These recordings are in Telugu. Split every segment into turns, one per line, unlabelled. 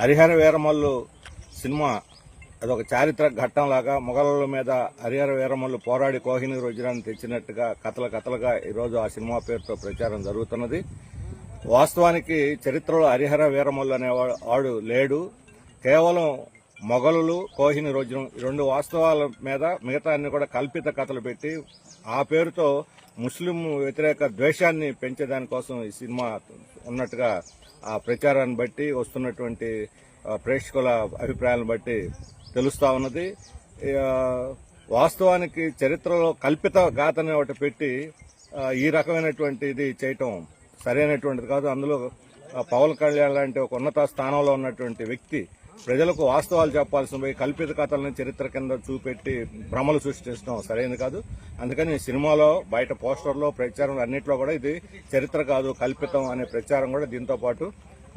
హరిహర వీరమల్లు సినిమా అదొక చారిత్రక ఘట్టంలాగా మొఘలుల మీద హరిహర వీరమల్లు పోరాడి కోహిని వజ్రాన్ని తెచ్చినట్టుగా కథల కథలుగా ఈరోజు ఆ సినిమా పేరుతో ప్రచారం జరుగుతున్నది. వాస్తవానికి చరిత్రలో హరిహర వీరమల్లు అనేవాడు వాడు లేడు. కేవలం మొఘలులు కోహిని రోజునం ఈ రెండు వాస్తవాల మీద మిగతా అన్ని కూడా కల్పిత కథలు పెట్టి ఆ పేరుతో ముస్లిం వ్యతిరేక ద్వేషాన్ని పెంచేదానికోసం ఈ సినిమా ఉన్నట్టుగా ఆ ప్రచారాన్ని బట్టి వస్తున్నటువంటి ప్రేక్షకుల అభిప్రాయాలను బట్టి తెలుస్తూ ఉన్నది. వాస్తవానికి చరిత్రలో కల్పిత గాథని ఒకటి పెట్టి ఈ రకమైనటువంటి ఇది చేయటం సరైనటువంటిది కాదు. అందులో పవన్ కళ్యాణ్ లాంటి ఒక ఉన్నత స్థానంలో ఉన్నటువంటి వ్యక్తి ప్రజలకు వాస్తవాలు చెప్పాల్సిన కల్పిత కథలను చరిత్ర కింద చూపెట్టి భ్రమలు సృష్టించడం సరైనది కాదు. అందుకని సినిమాలో బయట పోస్టర్లో ప్రచారం అన్నింటిలో కూడా ఇది చరిత్ర కాదు కల్పితం అనే ప్రచారం కూడా దీంతో పాటు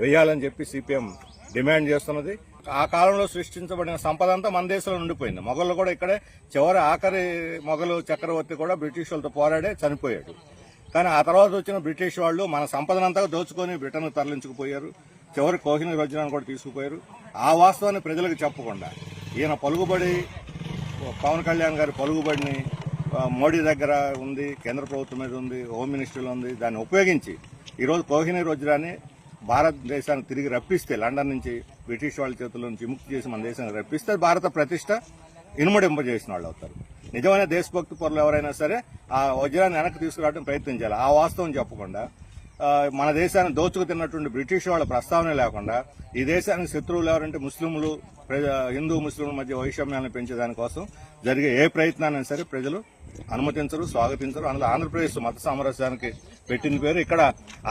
వేయాలని చెప్పి సిపిఎం డిమాండ్ చేస్తున్నది. ఆ కాలంలో సృష్టించబడిన సంపద అంతా మన దేశంలో ఉండిపోయింది. మొఘలు కూడా ఇక్కడే చివరి ఆఖరి మొఘలు చక్రవర్తి కూడా బ్రిటిష్ వాళ్ళతో పోరాడే చనిపోయాడు. కానీ ఆ తర్వాత వచ్చిన బ్రిటిష్ వాళ్ళు మన సంపదనంతా దోచుకొని బ్రిటన్ తరలించుకుపోయారు. చివరి కోహిన వజ్రాన్ని కూడా తీసుకుపోయారు. ఆ వాస్తవాన్ని ప్రజలకు చెప్పకుండా ఈయన పలుకుబడి పవన్ కళ్యాణ్ గారి పలుకుబడిని మోడీ దగ్గర ఉంది కేంద్ర ప్రభుత్వం మీద ఉంది హోమ్ మినిస్ట్రీలో ఉంది దాన్ని ఉపయోగించి ఈరోజు కోహిని వజ్రాన్ని భారతదేశానికి తిరిగి రప్పిస్తే లండన్ నుంచి బ్రిటిష్ వాళ్ళ చేతుల నుంచి విముక్తి చేసి మన దేశానికి రప్పిస్తే భారత ప్రతిష్ట ఇనుమడింపజేసిన వాళ్ళు అవుతారు. నిజమైన దేశభక్తి పరులు ఎవరైనా సరే ఆ వజ్రాన్ని వెనక్కి తీసుకురావడం ప్రయత్నించాలి ఆ వాస్తవం చెప్పకుండా మన దేశాన్ని దోచుకు తిన్నటువంటి బ్రిటిష్ వాళ్ళ ప్రస్తావన లేకుండా ఈ దేశానికి శత్రువులు ఎవరంటే ముస్లింలు ప్రజ హిందూ ముస్లింల మధ్య వైషమ్యాలను పెంచేదానికోసం జరిగే ఏ ప్రయత్నాన్ని సరే ప్రజలు అనుమతించరు స్వాగతించరు. అందులో ఆంధ్రప్రదేశ్ మత సామరస్యానికి పెట్టిన పేరు. ఇక్కడ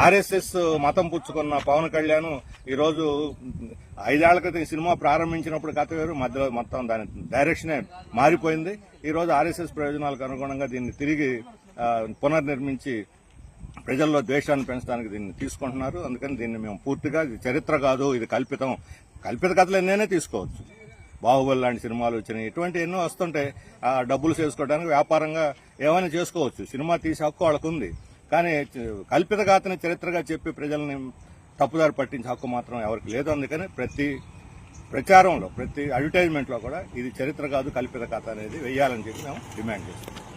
ఆర్ఎస్ఎస్ మతం పుచ్చుకున్న పవన్ కళ్యాణ్ ఈరోజు ఐదేళ్ళ క్రితం సినిమా ప్రారంభించినప్పుడు కథ వేరు మధ్యలో మొత్తం దాని డైరెక్షనే మారిపోయింది. ఈరోజు ఆర్ఎస్ఎస్ ప్రయోజనాలకు అనుగుణంగా దీన్ని తిరిగి పునర్నిర్మించి ప్రజల్లో ద్వేషాన్ని పెంచడానికి దీన్ని తీసుకుంటున్నారు. అందుకని దీన్ని మేము పూర్తిగా ఇది చరిత్ర కాదు ఇది కల్పితం. కల్పిత కథలు ఎన్నైనా తీసుకోవచ్చు. బాహుబలి లాంటి సినిమాలు వచ్చినాయి. ఇటువంటి ఎన్నో వస్తుంటాయి. ఆ డబ్బులు చేసుకోవడానికి వ్యాపారంగా ఏమైనా చేసుకోవచ్చు. సినిమా తీసే హక్కు వాళ్ళకు ఉంది కానీ కల్పిత కథని చరిత్రగా చెప్పి ప్రజల్ని తప్పుదారి పట్టించే హక్కు మాత్రం ఎవరికి లేదు. అందుకని ప్రతి ప్రచారంలో ప్రతి అడ్వర్టైజ్మెంట్లో కూడా ఇది చరిత్ర కాదు కల్పిత కథ అనేది వేయాలని చెప్పి మేము డిమాండ్ చేస్తున్నాం.